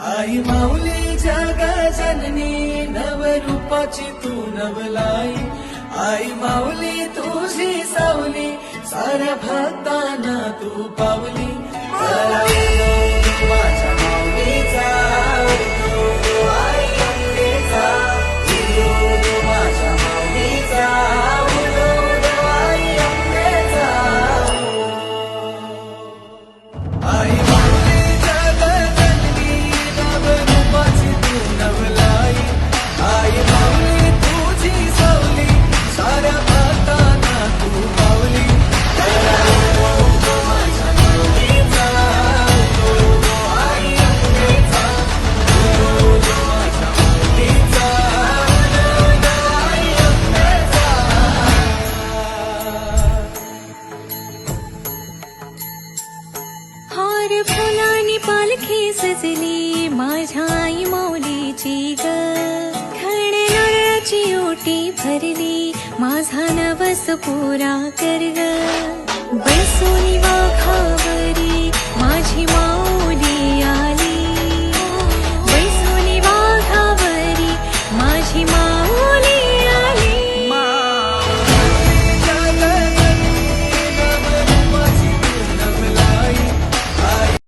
आई माऊली जागा जननी नवरूपाची तू नवलाई. आई माऊली तुझी सावली साऱ्या भक्तांना तू पावली. हार फुलानी पालखी सजली माझ्या आई माऊलीची ग. खणे नारळाची ओटी भरली माझा नवस पुरा कर ग. बसुनी